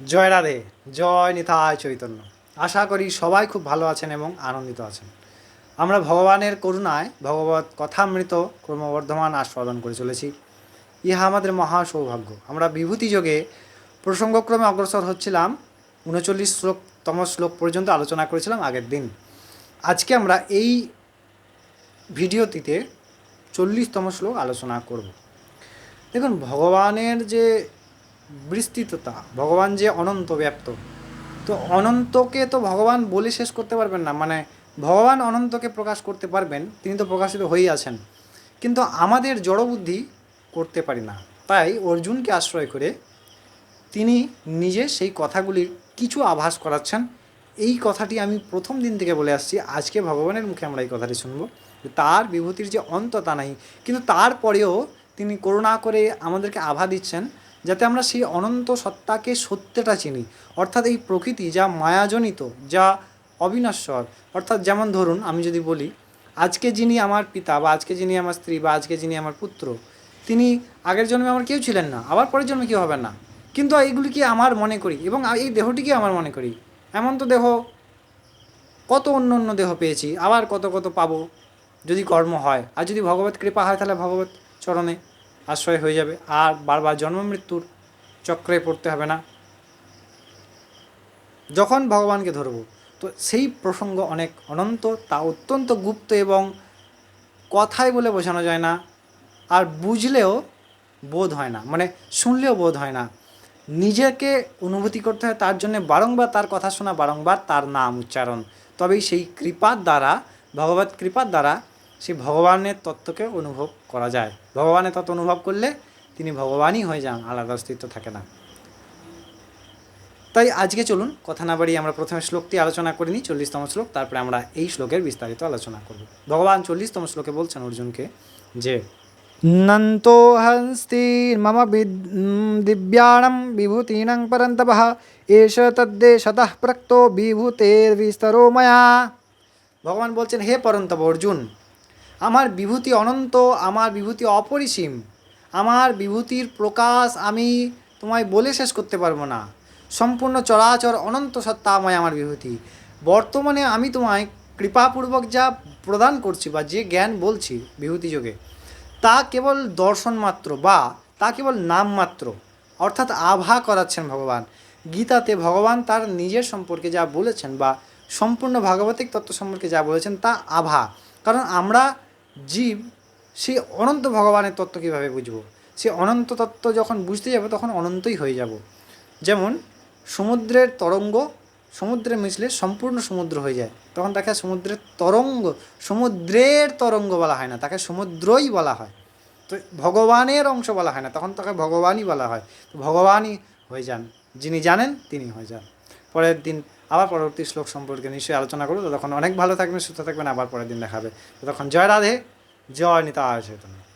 জয় রাধে, জয় নিতায় চৈতন্য। আশা করি সবাই খুব ভালো আছেন এবং আনন্দিত আছেন। আমরা ভগবানের করুণায় ভগবত কথামৃত ক্রমবর্ধমান আস্বাদন করে চলেছি। ইহা আমাদের মহা সৌভাগ্য। আমরা বিভূতি যোগে প্রসঙ্গক্রমে অগ্রসর হচ্ছিলাম, উনচল্লিশ শ্লোকতম শ্লোক পর্যন্ত আলোচনা করেছিলাম আগের দিন। আজকে আমরা এই ভিডিওটিতে চল্লিশতম শ্লোক আলোচনা করব। দেখুন, ভগবানের যে বিস্তৃততা, ভগবান যে অনন্ত ব্যাপ্ত। তো অনন্তকে তো ভগবান বলে শেষ করতে পারবেন না মানে ভগবান অনন্তকে প্রকাশ করতে পারবেন, তিনি তো প্রকাশিত হয়েই আছেন। কিন্তু আমাদের জড়বুদ্ধি করতে পারি না, তাই অর্জুনকে আশ্রয় করে তিনি নিজে সেই কথাগুলির কিছু আভাস করাচ্ছেন। এই কথাটি আমি প্রথম দিন থেকে বলে আসছি, আজকে ভগবানের মুখে আমরা এই কথাটি শুনব তার বিভূতির যে অন্ত তা নাই, কিন্তু তারপরেও তিনি করুণা করে আমাদেরকে আভা দিচ্ছেন। যাতে আমরা সেই অনন্ত সত্তাকে সত্যটা চিনি। অর্থাৎ এই প্রকৃতি যা মায়াজনিত, যা অবিনশ্বর। অর্থাৎ যেমন ধরুন, আমি যদি বলি, আজকে যিনি আমার পিতা বা আজকে যিনি আমার স্ত্রী বা আজকে যিনি আমার পুত্র, তিনি আগের জন্মে আমার কেউ ছিলেন না, আবার পরের জন্মে কেউ হবেন না। কিন্তু এইগুলি কি আমার মনে করি এবং এই দেহটিকে আমার মনে করি। এমন তো দেহ, কত অন্য অন্য দেহ পেয়েছি, আবার কত কত পাবো, যদি কর্ম হয়। আর যদি ভগবত কৃপা হয় তাহলে ভগবত চরণে। আশ্রয় হয়ে যাবে। আর বারবার জন্ম মৃত্যুর চক্রে পড়তে হবে না। যখন ভগবানকে ধরবো, তো সেই প্রসঙ্গ অনেক অনন্ত, তা অত্যন্ত গুপ্ত এবং কথায় বলে বোঝানো যায় না। আর বুঝলেও বোধ হয় না মানে শুনলেও বোধ হয় না। নিজেকে অনুভূতি করতে হয়, তার জন্য বারংবার তার কথা শোনা, বারংবার তার নাম উচ্চারণ। তবেই সেই কৃপার দ্বারা, ভগবত কৃপার দ্বারা সেই ভগবানের তত্ত্বকে অনুভব করা যায়। ভগবানের তত্ত্ব অনুভব করলে তিনি ভগবানই হয়ে যান, আলাদা অস্তিত্ব থাকে না। তাই আজকে চলুন কথা না বাড়িয়ে আমরা প্রথমে শ্লোকটি আলোচনা করে নিই, চল্লিশতম শ্লোক, তারপরে আমরা এই শ্লোকের বিস্তারিত আলোচনা করব। ভগবান চল্লিশতম শ্লোকে বলছেন অর্জুনকে যে, নন্তো হস্তির্মম দিব্যাণম বিভূতিনং পরন্তপঃ এষ তদ্দেশতঃ প্রক্তো বিভূতের বিস্তরো মায়া। ভগবান বলছেন, হে পরন্তপ অর্জুন আমার বিভূতি অনন্ত, আমার বিভূতি অপরিসীম, আমার বিভূতির প্রকাশ আমি তোমায় বলে শেষ করতে পারব না। সম্পূর্ণ চরাচর অনন্ত সত্তাময় আমার বিভূতি। বর্তমানে আমি তোমায় কৃপাপূর্বক যা প্রদান করছি বা যে জ্ঞান বলছি বিভূতি যোগে, তা কেবল দর্শন মাত্র বা তা কেবল নাম মাত্র। অর্থাৎ আভা করাচ্ছেন ভগবান। গীতাতে ভগবান তার নিজের সম্পর্কে যা বলেছেন বা সম্পূর্ণ ভাগবতিক তত্ত্ব সম্পর্কে যা বলেছেন তা আভা। কারণ আমরা জীব সেই অনন্ত ভগবানের তত্ত্ব কীভাবে বুঝব? সে অনন্ত তত্ত্ব যখন বুঝতে যাব, তখন অনন্তই হয়ে যাব। যেমন, সমুদ্রের তরঙ্গ, সমুদ্রে মিশলে সম্পূর্ণ সমুদ্র হয়ে যায়। তখন তাকে সমুদ্রের তরঙ্গ সমুদ্রের তরঙ্গ বলা হয় না, তাকে সমুদ্রই বলা হয়। তো ভগবানের অংশ বলা হয় না, তখন তাকে ভগবানই বলা হয়। তো ভগবানই হয়ে যান, যিনি জানেন তিনি হয়ে যান। পরের দিন আবার পরবর্তী শ্লোক সম্পর্কে নিশ্চয়ই আলোচনা করব। তখন অনেক ভালো থাকবেন, সুস্থ থাকবেন, আবার পরের দিন দেখাবে। তখন জয় রাধে, জয় নিতা চৈতন্য।